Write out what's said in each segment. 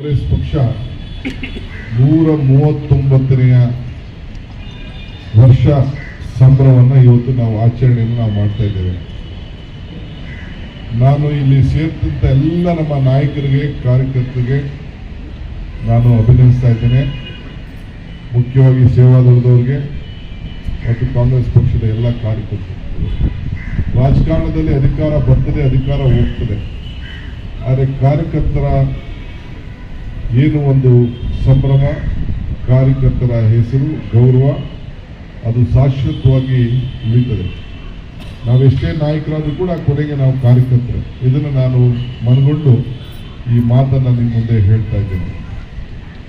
ಕಾಂಗ್ರೆಸ್ ಪಕ್ಷ ನೂರ ಮೂವತ್ತೊಂಬತ್ತನೆಯ ವರ್ಷ ಸಂಭ್ರಮವನ್ನು ಇವತ್ತು ನಾವು ಆಚರಣೆಯನ್ನು ನಾವು ಮಾಡ್ತಾ ಇದ್ದೇವೆ. ನಾನು ಇಲ್ಲಿ ಸೇರಿದಂಥ ಎಲ್ಲ ನಮ್ಮ ನಾಯಕರಿಗೆ, ಕಾರ್ಯಕರ್ತರಿಗೆ ನಾನು ಅಭಿನಂದಿಸ್ತಾ ಇದ್ದೇನೆ. ಮುಖ್ಯವಾಗಿ ಸೇವಾದಳದವ್ರಿಗೆ ಮತ್ತು ಕಾಂಗ್ರೆಸ್ ಪಕ್ಷದ ಎಲ್ಲ ಕಾರ್ಯಕರ್ತರು ರಾಜಕಾರಣದಲ್ಲಿ ಅಧಿಕಾರ ಬರ್ತದೆ, ಅಧಿಕಾರ ಹೋಗ್ತದೆ. ಆದರೆ ಕಾರ್ಯಕರ್ತರ ಏನು ಒಂದು ಸಂಭ್ರಮ, ಕಾರ್ಯಕರ್ತರ ಹೆಸರು, ಗೌರವ, ಅದು ಶಾಶ್ವತವಾಗಿ ಉಳಿತದೆ. ನಾವೆಷ್ಟೇ ನಾಯಕರಾದರೂ ಕೂಡ ಕೊನೆಗೆ ನಾವು ಕಾರ್ಯಕರ್ತರು. ಇದನ್ನು ನಾನು ಮನಗೊಂಡು ಈ ಮಾತನ್ನು ನಿಮ್ಮ ಮುಂದೆ ಹೇಳ್ತಾ ಇದ್ದೇನೆ.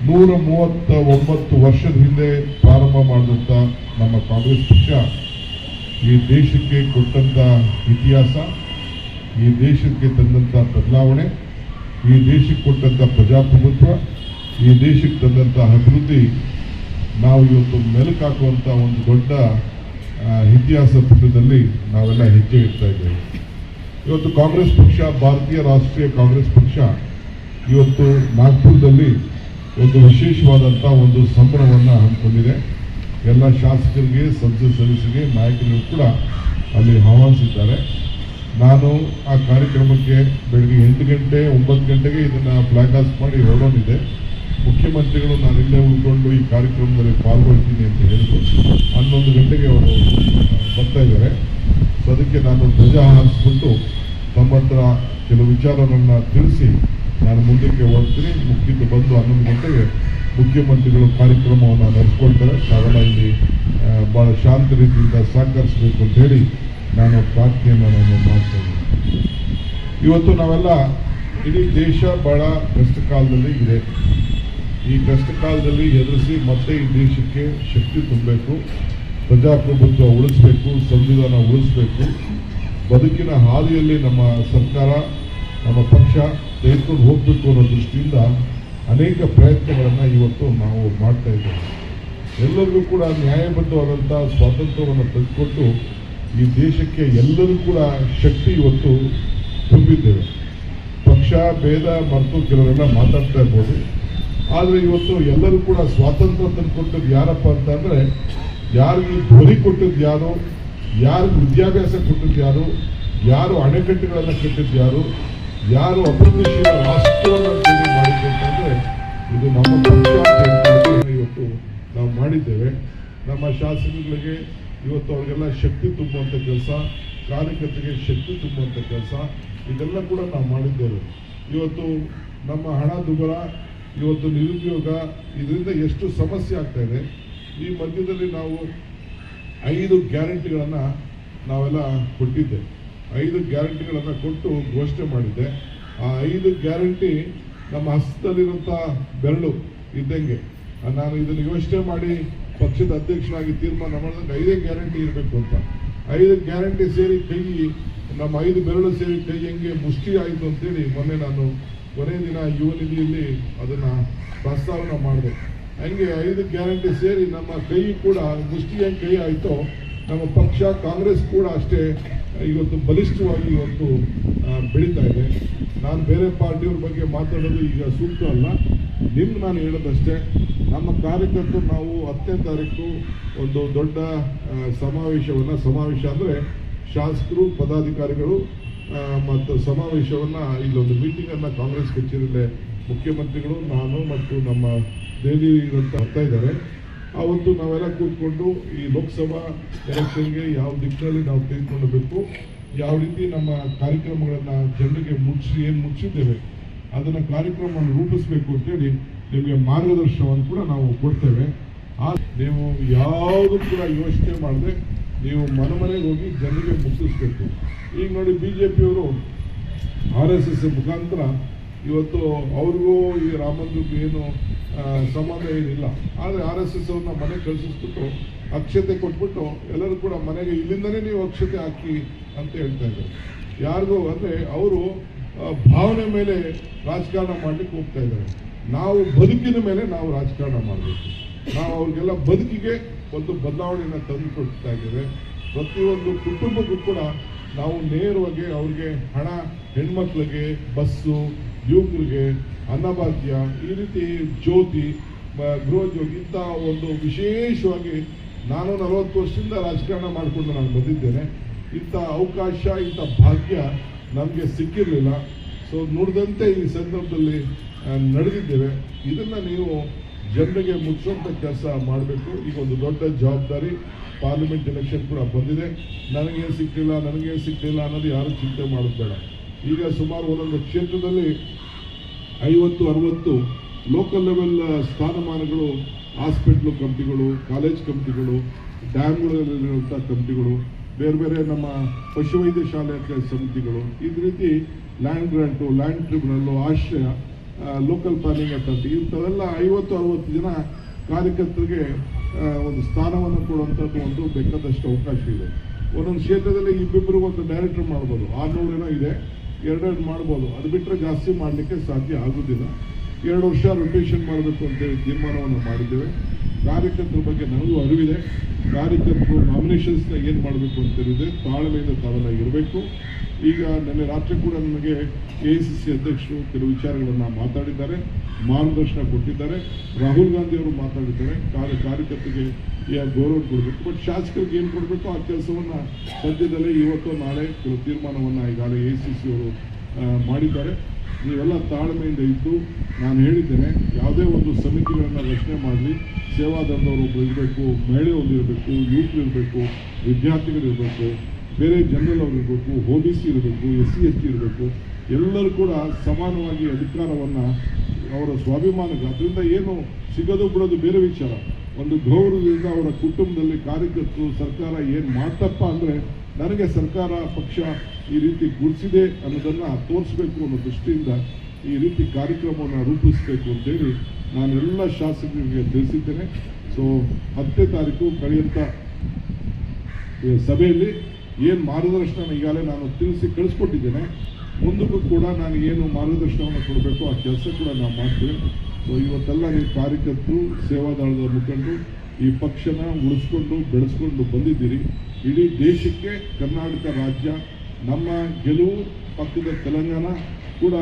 ನೂರ ಮೂವತ್ತ ಒಂಬತ್ತು ವರ್ಷದ ಹಿಂದೆ ಪ್ರಾರಂಭ ಮಾಡಿದಂಥ ನಮ್ಮ ಕಾಂಗ್ರೆಸ್ ಪಕ್ಷ ಈ ದೇಶಕ್ಕೆ ಕೊಟ್ಟಂಥ ಇತಿಹಾಸ, ಈ ದೇಶಕ್ಕೆ ತಂದಂಥ ಬದಲಾವಣೆ ಈ ದೇಶಕ್ಕೆ ಕೊಟ್ಟಂಥ ಪ್ರಜಾಪ್ರಭುತ್ವ, ಈ ದೇಶಕ್ಕೆ ತಂದಂಥ ಅಭಿವೃದ್ಧಿ, ನಾವು ಇವತ್ತು ಮೆಲುಕಾಕುವಂಥ ಒಂದು ದೊಡ್ಡ ಇತಿಹಾಸ ಪುಟದಲ್ಲಿ ನಾವೆಲ್ಲ ಹೆಜ್ಜೆ ಇಡ್ತಾ ಇದ್ದೇವೆ. ಇವತ್ತು ಕಾಂಗ್ರೆಸ್ ಪಕ್ಷ, ಭಾರತೀಯ ರಾಷ್ಟ್ರೀಯ ಕಾಂಗ್ರೆಸ್ ಪಕ್ಷ ಇವತ್ತು ನಾಗ್ಪುರದಲ್ಲಿ ಒಂದು ವಿಶೇಷವಾದಂಥ ಒಂದು ಸಂಭ್ರಮವನ್ನು ಹಮ್ಮಿಕೊಂಡಿದೆ. ಎಲ್ಲ ಶಾಸಕರಿಗೆ, ಸಂಸತ್ ಸದಸ್ಯರಿಗೆ, ನಾಯಕರಿಗೂ ಕೂಡ ಅಲ್ಲಿ ಆಹ್ವಾನಿಸಿದ್ದಾರೆ. ನಾನು ಆ ಕಾರ್ಯಕ್ರಮಕ್ಕೆ ಬೆಳಗ್ಗೆ ಎಂಟು ಗಂಟೆ, ಒಂಬತ್ತು ಗಂಟೆಗೆ ಇದನ್ನು ಫ್ಲಾಗ್ ಆಫ್ ಮಾಡಿ ಹೊರಡೋನಿದೆ. ಮುಖ್ಯಮಂತ್ರಿಗಳು ನಾನು ಉಳ್ಕೊಂಡು ಈ ಕಾರ್ಯಕ್ರಮದಲ್ಲಿ ಪಾಲ್ಗೊಳ್ತೀನಿ ಅಂತ ಹೇಳಿದ್ರು. ಹನ್ನೊಂದು ಗಂಟೆಗೆ ಅವರು ಬರ್ತಾ ಇದ್ದಾರೆ. ಸೊ ಅದಕ್ಕೆ ನಾನು ಧ್ವಜ ಹಾರಿಸ್ಬಿಟ್ಟು ತಮ್ಮ ಹತ್ರ ಕೆಲವು ವಿಚಾರಗಳನ್ನು ತಿಳಿಸಿ ನಾನು ಮುಂದಕ್ಕೆ ಹೋಗ್ತೀನಿ. ಮುಖ್ಯಕ್ಕೆ ಬಂದು ಹನ್ನೊಂದು ಗಂಟೆಗೆ ಮುಖ್ಯಮಂತ್ರಿಗಳು ಕಾರ್ಯಕ್ರಮವನ್ನು ನಡೆಸ್ಕೊಳ್ತಾರೆ. ಕಾರಣ ಇಲ್ಲಿ ಭಾಳ ಶಾಂತ ರೀತಿಯಿಂದ ಸಹಕರಿಸಬೇಕು ಅಂತ ಹೇಳಿ ನಾನು ಪ್ರಾರ್ಥನೆಯನ್ನು ನಾನು ಮಾಡ್ತಾ ಇದ್ದೀನಿ ಇವತ್ತು ನಾವೆಲ್ಲ ಇಡೀ ದೇಶ ಬಹಳ ಕಷ್ಟ ಕಾಲದಲ್ಲಿ ಇದೆ. ಈ ಕಷ್ಟ ಕಾಲದಲ್ಲಿ ಎದುರಿಸಿ ಮತ್ತೆ ಈ ದೇಶಕ್ಕೆ ಶಕ್ತಿ ತುಂಬಬೇಕು. ಪ್ರಜಾಪ್ರಭುತ್ವ ಉಳಿಸ್ಬೇಕು, ಸಂವಿಧಾನ ಉಳಿಸ್ಬೇಕು. ಬದುಕಿನ ಹಾದಿಯಲ್ಲಿ ನಮ್ಮ ಸರ್ಕಾರ, ನಮ್ಮ ಪಕ್ಷ ತೆಗೆದುಕೊಂಡು ಹೋಗಬೇಕು ಅನ್ನೋ ದೃಷ್ಟಿಯಿಂದ ಅನೇಕ ಪ್ರಯತ್ನಗಳನ್ನು ಇವತ್ತು ನಾವು ಮಾಡ್ತಾ ಇದ್ದೇವೆ. ಎಲ್ಲರಿಗೂ ಕೂಡ ನ್ಯಾಯಬದ್ಧವಾದಂಥ ಸ್ವಾತಂತ್ರ್ಯವನ್ನು ತೆಗೆದುಕೊಟ್ಟು ಈ ದೇಶಕ್ಕೆ ಎಲ್ಲರೂ ಕೂಡ ಶಕ್ತಿ ಇವತ್ತು ತುಂಬಿದ್ದೇವೆ. ಪಕ್ಷ, ಭೇದ ಮರೆತು ಕೆಲವರೆಲ್ಲ ಮಾತಾಡ್ತಾ ಇರ್ಬೋದು. ಆದರೆ ಇವತ್ತು ಎಲ್ಲರೂ ಕೂಡ ಸ್ವಾತಂತ್ರ್ಯ ತಂದುಕೊಟ್ಟದ್ದು ಯಾರಪ್ಪ ಅಂತಂದರೆ ಯಾರಿಗೆ ಧ್ವನಿ ಕೊಟ್ಟದ್ದು ಯಾರು ಯಾರಿಗೆ ವಿದ್ಯಾಭ್ಯಾಸ ಕೊಟ್ಟದ್ದು ಯಾರು ಯಾರು ಅಣೆಕಟ್ಟುಗಳನ್ನು ಕಟ್ಟಿದ್ದು ಯಾರು ಯಾರು ಅಭಿವೃದ್ಧಿಶೀಲ ರಾಷ್ಟ್ರವನ್ನು ಮಾಡಿದ್ದು ಇದು ನಮ್ಮ ಪಕ್ಷ ಇವತ್ತು ನಾವು ಮಾಡಿದ್ದೇವೆ. ನಮ್ಮ ಶಾಸಕಗಳಿಗೆ ಇವತ್ತು ಅವರಿಗೆಲ್ಲ ಶಕ್ತಿ ತುಂಬುವಂಥ ಕೆಲಸ, ಕಾರ್ಯಕರ್ತರಿಗೆ ಶಕ್ತಿ ತುಂಬುವಂಥ ಕೆಲಸ, ಇದೆಲ್ಲ ಕೂಡ ನಾವು ಮಾಡಿದ್ದೇವೆ. ಇವತ್ತು ನಮ್ಮ ಹಣ ಇವತ್ತು ನಿರುದ್ಯೋಗ, ಇದರಿಂದ ಎಷ್ಟು ಸಮಸ್ಯೆ ಆಗ್ತಾ ಈ ಮಧ್ಯದಲ್ಲಿ ನಾವು ಐದು ಗ್ಯಾರಂಟಿಗಳನ್ನು ನಾವೆಲ್ಲ ಕೊಟ್ಟಿದ್ದೆ. ಐದು ಗ್ಯಾರಂಟಿಗಳನ್ನು ಕೊಟ್ಟು ಘೋಷಣೆ ಮಾಡಿದ್ದೆ. ಆ ಐದು ಗ್ಯಾರಂಟಿ ನಮ್ಮ ಹಸ್ತದಲ್ಲಿರುವಂಥ ಬೆರಳು ಇದ್ದಂಗೆ. ನಾನು ಇದನ್ನು ಯೋಚನೆ ಮಾಡಿ ಪಕ್ಷದ ಅಧ್ಯಕ್ಷನಾಗಿ ತೀರ್ಮಾನ ಮಾಡಿದಾಗ ಐದೇ ಗ್ಯಾರಂಟಿ ಇರಬೇಕು ಅಂತ. ಐದು ಗ್ಯಾರಂಟಿ ಸೇರಿ ಕೈ ನಮ್ಮ ಐದು ಬೆರಳು ಸೇರಿ ಕೈ ಹೆಂಗೆ ಮುಷ್ಟಿ ಆಯಿತು ಅಂತೇಳಿ ಮೊನ್ನೆ ನಾನು ಕೊನೆಯ ದಿನ ಯುವ ನಿಧಿಯಲ್ಲಿ ಅದನ್ನು ಪ್ರಸ್ತಾವನೆ ಮಾಡಿದೆ. ಹಂಗೆ ಐದು ಗ್ಯಾರಂಟಿ ಸೇರಿ ನಮ್ಮ ಕೈ ಕೂಡ ಮುಷ್ಟಿ ಹೆಂಗೆ ಕೈ ಆಯಿತೋ, ನಮ್ಮ ಪಕ್ಷ, ಕಾಂಗ್ರೆಸ್ ಕೂಡ ಅಷ್ಟೇ ಇವತ್ತು ಬಲಿಷ್ಠವಾಗಿ ಇವತ್ತು ಬೆಳೀತಾ ಇದೆ. ನಾನು ಬೇರೆ ಪಾರ್ಟಿಯವ್ರ ಬಗ್ಗೆ ಮಾತಾಡೋದು ಈಗ ಸೂಕ್ತ ಅಲ್ಲ. ನಿಮ್ಗೆ ನಾನು ಹೇಳೋದಷ್ಟೇ. ನಮ್ಮ ಕಾರ್ಯಕರ್ತರು ನಾವು ಹತ್ತನೇ ತಾರೀಕು ಒಂದು ದೊಡ್ಡ ಸಮಾವೇಶವನ್ನು, ಸಮಾವೇಶ ಅಂದರೆ ಶಾಸಕರು, ಪದಾಧಿಕಾರಿಗಳು ಮತ್ತು ಸಮಾವೇಶವನ್ನು ಇಲ್ಲೊಂದು ಮೀಟಿಂಗನ್ನು ಕಾಂಗ್ರೆಸ್ ಕಚೇರಿಯಲ್ಲೇ ಮುಖ್ಯಮಂತ್ರಿಗಳು, ನಾನು ಮತ್ತು ನಮ್ಮ ದೆಹಲಿ ಇರುವಂತ ಬರ್ತಾ ಇದ್ದಾರೆ. ಆವತ್ತು ನಾವೆಲ್ಲ ಕೂತ್ಕೊಂಡು ಈ ಲೋಕಸಭಾ ಎಲೆಕ್ಷನ್ಗೆ ಯಾವ ದಿಕ್ಕಿನಲ್ಲಿ ನಾವು ತೆಗೆದುಕೊಳ್ಳಬೇಕು, ಯಾವ ರೀತಿ ನಮ್ಮ ಕಾರ್ಯಕ್ರಮಗಳನ್ನು ಜನರಿಗೆ ಮುಚ್ಚಿ ಏನು ಮುಚ್ಚಿದ್ದೇವೆ ಅದನ್ನು ಕಾರ್ಯಕ್ರಮವನ್ನು ರೂಪಿಸಬೇಕು ಅಂತೇಳಿ ನಿಮಗೆ ಮಾರ್ಗದರ್ಶನವನ್ನು ಕೂಡ ನಾವು ಕೊಡ್ತೇವೆ. ಆ, ನೀವು ಯಾವುದು ಕೂಡ ಯೋಚನೆ ಮಾಡದೆ ನೀವು ಮನೆ ಹೋಗಿ ಜನರಿಗೆ ಮುಟ್ಟಿಸ್ಬೇಕು. ಈಗ ನೋಡಿ ಬಿ ಜೆ ಪಿಯವರು ಆರ್ ಎಸ್ ಎಸ್ ಮುಖಾಂತರ ಇವತ್ತು ಅವ್ರಿಗೂ ಈ ರಾಮ ಮಂದಿರಕ್ಕೂ ಏನು ಸಂಬಂಧ ಏನಿಲ್ಲ. ಆದರೆ ಆರ್ ಎಸ್ ಎಸ್ ಅವ್ರನ್ನ ಮನೆಗೆ ಕಳಿಸಿಸ್ಬಿಟ್ಟು ಅಕ್ಷತೆ ಕೊಟ್ಬಿಟ್ಟು ಎಲ್ಲರೂ ಕೂಡ ಮನೆಗೆ ಇಲ್ಲಿಂದನೇ ನೀವು ಅಕ್ಷತೆ ಹಾಕಿ ಅಂತ ಹೇಳ್ತಾ ಇದ್ದಾರೆ. ಯಾರಿಗೂ ಅಂದರೆ ಅವರು ಭಾವನೆ ಮೇಲೆ ರಾಜಕಾರಣ ಮಾಡ್ಲಿಕ್ಕೆ ಹೋಗ್ತಾ ಇದ್ದಾರೆ. ನಾವು ಬದುಕಿನ ಮೇಲೆ ನಾವು ರಾಜಕಾರಣ ಮಾಡಬೇಕು. ನಾವು ಅವ್ರಿಗೆಲ್ಲ ಬದುಕಿಗೆ ಒಂದು ಬದಲಾವಣೆಯನ್ನು ತಂದು ಕೊಡ್ತಾ ಇದ್ದೇವೆ. ಪ್ರತಿಯೊಂದು ಕುಟುಂಬಕ್ಕೂ ಕೂಡ ನಾವು ನೇರವಾಗಿ ಅವ್ರಿಗೆ ಹಣ, ಹೆಣ್ಮಕ್ಳಿಗೆ ಬಸ್ಸು, ಯುವಕರಿಗೆ ಅನ್ನಭಾಗ್ಯ, ಈ ರೀತಿ ಜ್ಯೋತಿ ಗೃಹ ಜ್ಯೋತಿ, ಇಂಥ ಒಂದು ವಿಶೇಷವಾಗಿ ನಾನು ನಲವತ್ತು ವರ್ಷದಿಂದ ರಾಜಕಾರಣ ಮಾಡಿಕೊಂಡು ನಾನು ಬಂದಿದ್ದೇನೆ. ಇಂಥ ಅವಕಾಶ, ಇಂಥ ಭಾಗ್ಯ ನಮಗೆ ಸಿಕ್ಕಿರಲಿಲ್ಲ. ಸೊ ನೋಡಿದಂತೆ ಈ ಸಂದರ್ಭದಲ್ಲಿ ನಡೆದಿದ್ದೇವೆ. ಇದನ್ನು ನೀವು ಜನರಿಗೆ ಮುಟ್ಟಿಸುವಂಥ ಕೆಲಸ ಮಾಡಬೇಕು. ಈಗ ಒಂದು ದೊಡ್ಡ ಜವಾಬ್ದಾರಿ ಪಾರ್ಲಿಮೆಂಟ್ ಎಲೆಕ್ಷನ್ ಕೂಡ ಬಂದಿದೆ. ನನಗೆ ಸಿಕ್ಕಿಲ್ಲ ನನಗೆ ಸಿಕ್ಕಿಲ್ಲ ಅನ್ನೋದು ಯಾರು ಚಿಂತೆ ಮಾಡೋದು ಈಗ ಸುಮಾರು ಒಂದೊಂದು ಕ್ಷೇತ್ರದಲ್ಲಿ ಐವತ್ತು, ಅರವತ್ತು ಲೋಕಲ್ ಲೆವೆಲ್ ಸ್ಥಾನಮಾನಗಳು ಹಾಸ್ಪಿಟ್ಲು ಕಮಿಟಿಗಳು ಕಾಲೇಜ್ ಕಮಿಟಿಗಳು ಡ್ಯಾಮ್ಗಳಲ್ಲಿರುವಂಥ ಕಮಿಟಿಗಳು ಬೇರೆ ಬೇರೆ ನಮ್ಮ ಪಶುವೈದ್ಯ ಶಾಲೆ ಸಮಿತಿಗಳು. ಈ ರೀತಿ ಲ್ಯಾಂಡ್ ಗ್ರಾಂಟು, ಲ್ಯಾಂಡ್ ಟ್ರಿಬ್ಯುನಲ್ಲು, ಆಶ್ರಯ ಲೋಕಲ್ ಪ್ಲಾನಿಂಗ್ ಅಥಾರಿಟಿ ಇಂಥವೆಲ್ಲ ಐವತ್ತು, ಅರವತ್ತು ಜನ ಕಾರ್ಯಕರ್ತರಿಗೆ ಒಂದು ಸ್ಥಾನವನ್ನು ಕೊಡುವಂಥದ್ದು ಒಂದು ಬೇಕಾದಷ್ಟು ಅವಕಾಶ ಇದೆ. ಒಂದೊಂದು ಕ್ಷೇತ್ರದಲ್ಲಿ ಇಬ್ಬಿಬ್ಬರು ಒಂದು ಡೈರೆಕ್ಟರ್ ಮಾಡ್ಬೋದು. ಆರ್ನೂರೇನೋ ಇದೆ, ಎರಡೆರಡು ಮಾಡ್ಬೋದು. ಅದು ಬಿಟ್ಟರೆ ಜಾಸ್ತಿ ಮಾಡಲಿಕ್ಕೆ ಸಾಧ್ಯ ಆಗೋದಿಲ್ಲ. ಎರಡು ವರ್ಷ ರೊಟೇಷನ್ ಮಾಡಬೇಕು ಅಂತೇಳಿ ತೀರ್ಮಾನವನ್ನು ಮಾಡಿದ್ದೇವೆ. ಕಾರ್ಯಕರ್ತರ ಬಗ್ಗೆ ನನಗೂ ಅರಿವಿದೆ. ಕಾರ್ಯಕರ್ತರು ನಾಮಿನೇಷನ್ಸ್ನ ಏನು ಮಾಡಬೇಕು ಅಂತ ಹೇಳಿದ್ರೆ ತಾಳ್ಮೆಯಿಂದ ತಾವೆಲ್ಲ ಇರಬೇಕು. ಈಗ ನಿನ್ನೆ ರಾತ್ರಿ ಕೂಡ ನನಗೆ ಎ ಸಿ ಸಿ ಅಧ್ಯಕ್ಷರು ಕೆಲವು ವಿಚಾರಗಳನ್ನು ಮಾತಾಡಿದ್ದಾರೆ, ಮಾರ್ಗದರ್ಶನ ಕೊಟ್ಟಿದ್ದಾರೆ. ರಾಹುಲ್ ಗಾಂಧಿ ಅವರು ಮಾತಾಡಿದ್ದಾರೆ. ಕಾರ್ಯ, ಕಾರ್ಯಕರ್ತರಿಗೆ ಗೌರವ ಕೊಡಬೇಕು. ಬಟ್ ಶಾಸಕರಿಗೆ ಏನು ಕೊಡಬೇಕು? ಆ ಕೆಲಸವನ್ನು ಸದ್ಯದಲ್ಲೇ ಇವತ್ತು ನಾಳೆ ಕೆಲವು ತೀರ್ಮಾನವನ್ನು ಈಗಾಗಲೇ ಎ ಸಿ ಸಿ ಅವರು ಮಾಡಿದ್ದಾರೆ. ನೀವೆಲ್ಲ ತಾಳ್ಮೆಯಿಂದ ಇದ್ದು ನಾನು ಹೇಳಿದ್ದೇನೆ, ಯಾವುದೇ ಒಂದು ಸಮಿತಿಗಳನ್ನು ರಚನೆ ಮಾಡಲಿ ಸೇವಾದಂತವರು ಇರಬೇಕು ಮಹಿಳೆ ಒಂದು ಇರಬೇಕು ಯೂತ್ ಇರಬೇಕು ವಿದ್ಯಾರ್ಥಿಗಳಿರಬೇಕು ಬೇರೆ ಜನರಲ್ ಅವರು ಇರಬೇಕು, ಒ ಬಿ ಸಿ ಇರಬೇಕು, ಎಸ್ ಸಿ ಎಸ್ ಟಿ ಇರಬೇಕು, ಎಲ್ಲರೂ ಕೂಡ ಸಮಾನವಾಗಿ ಅಧಿಕಾರವನ್ನು ಅವರ ಸ್ವಾಭಿಮಾನಕ್ಕೆ, ಅದರಿಂದ ಏನು ಸಿಗೋದು ಬಿಡೋದು ಬೇರೆ ವಿಚಾರ. ಒಂದು ಗೌರವದಿಂದ ಅವರ ಕುಟುಂಬದಲ್ಲಿ ಕಾರ್ಯಕರ್ತರು ಸರ್ಕಾರ ಏನು ಮಾಡ್ತಪ್ಪ ಅಂದರೆ ನನಗೆ ಸರ್ಕಾರ ಪಕ್ಷ ಈ ರೀತಿ ಗುಡಿಸಿದೆ ಅನ್ನೋದನ್ನು ತೋರಿಸ್ಬೇಕು ಅನ್ನೋ ದೃಷ್ಟಿಯಿಂದ ಈ ರೀತಿ ಕಾರ್ಯಕ್ರಮವನ್ನು ರೂಪಿಸಬೇಕು ಅಂತೇಳಿ ನಾನು ಎಲ್ಲ ಶಾಸಕರಿಗೆ ತಿಳಿಸಿದ್ದೇನೆ. ಸೊ ಹತ್ತನೇ ತಾರೀಕು ಕಳೆಯುವಂಥ ಈ ಸಭೆಯಲ್ಲಿ ಏನು ಮಾರ್ಗದರ್ಶನ ಈಗಾಗಲೇ ನಾನು ತಿಳಿಸಿ ಕಳಿಸ್ಕೊಟ್ಟಿದ್ದೇನೆ. ಮುಂದಕ್ಕೂ ಕೂಡ ನಾನು ಏನು ಮಾರ್ಗದರ್ಶನವನ್ನು ಕೊಡಬೇಕು ಆ ಕೆಲಸ ಕೂಡ ನಾವು ಮಾಡ್ತೇವೆ ಸೊ ಇವತ್ತೆಲ್ಲ ನೀವು ಕಾರ್ಯಕರ್ತರು, ಸೇವಾದಳದ ಮುಖಂಡರು ಈ ಪಕ್ಷನ ಉಳಿಸ್ಕೊಂಡು ಬೆಳೆಸ್ಕೊಂಡು ಬಂದಿದ್ದೀರಿ. ಇಡೀ ದೇಶಕ್ಕೆ ಕರ್ನಾಟಕ ರಾಜ್ಯ, ನಮ್ಮ ಗೆಲುವು ಪಕ್ಕದ ತೆಲಂಗಾಣ ಕೂಡ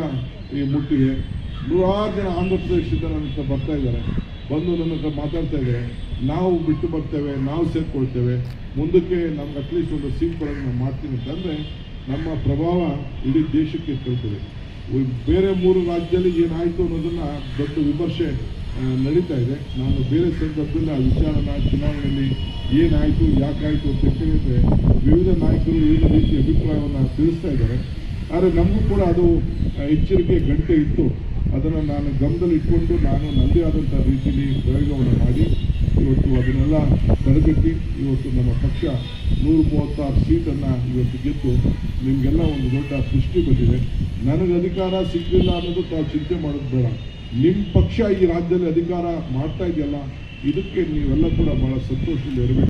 ಈ ಮುಟ್ಟಿದೆ. ನೂರಾರು ಜನ ಆಂಧ್ರ ಪ್ರದೇಶದಿಂದ ನನ್ನ ಹತ್ರ ಬರ್ತಾ ಇದ್ದಾರೆ. ಬಂದು ನನ್ನ ಹತ್ರ ಮಾತಾಡ್ತಾ ಇದ್ದಾರೆ. ನಾವು ಬಿಟ್ಟು ಬರ್ತೇವೆ, ನಾವು ಸೇರ್ಕೊಳ್ತೇವೆ. ಮುಂದಕ್ಕೆ ನಮ್ಗೆ ಅಟ್ಲೀಸ್ಟ್ ಒಂದು ಸೀಟ್ ಕೊಡೋದು ನಾವು ಮಾಡ್ತೀನಿ ಅಂತಂದರೆ ನಮ್ಮ ಪ್ರಭಾವ ಇಡೀ ದೇಶಕ್ಕೆ ಉಳ್- ಬೇರೆ ಮೂರು ರಾಜ್ಯದಲ್ಲಿ ಏನಾಯಿತು ಅನ್ನೋದನ್ನು ದೊಡ್ಡ ವಿಮರ್ಶೆ. ನಡೀತಾ ಇದೆ. ನಾನು ಬೇರೆ ಸಂದರ್ಭದಲ್ಲಿ ಆ ವಿಚಾರನ ಚುನಾವಣೆಯಲ್ಲಿ ಏನಾಯಿತು, ಯಾಕಾಯಿತು ಅಂತ ಕೇಳಿದ್ರೆ ವಿವಿಧ ನಾಯಕರು ವಿವಿಧ ರೀತಿಯ ಅಭಿಪ್ರಾಯವನ್ನು ತಿಳಿಸ್ತಾ ಇದ್ದಾರೆ. ಆದರೆ ನಮಗೂ ಕೂಡ ಅದು ಎಚ್ಚರಿಕೆ ಗಂಟೆ ಇತ್ತು. ಅದನ್ನು ನಾನು ಗಮನದಲ್ಲಿ ಇಟ್ಕೊಂಡು ನಾನು ನನ್ನದೇ ಆದಂಥ ರೀತಿಯಲ್ಲಿ ಪ್ರಯೋಗವನ್ನು ಮಾಡಿ, ಇವತ್ತು ಅದನ್ನೆಲ್ಲ ತಡೆಗಟ್ಟಿ, ಇವತ್ತು ನಮ್ಮ ಪಕ್ಷ ನೂರು ಮೂವತ್ತಾರು ಸೀಟನ್ನು ಇವತ್ತು ಗೆದ್ದು ನಿಮಗೆಲ್ಲ ಒಂದು ದೊಡ್ಡ ಪುಷ್ಟಿ ಬಂದಿದೆ. ನನಗೆ ಅಧಿಕಾರ ಸಿಗಲಿಲ್ಲ ಅನ್ನೋದು ತಾವು ಚಿಂತೆ ಮಾಡೋದು ಬೇಡ. ನಿಮ್ಮ ಪಕ್ಷ ಈ ರಾಜ್ಯದಲ್ಲಿ ಅಧಿಕಾರ ಮಾಡ್ತಾ ಇದೆಯಲ್ಲ ಇದಕ್ಕೆ ನೀವೆಲ್ಲ ಕೂಡ ಬಹಳ ಸಂತೋಷದಿಂದ ಇರಬೇಕು.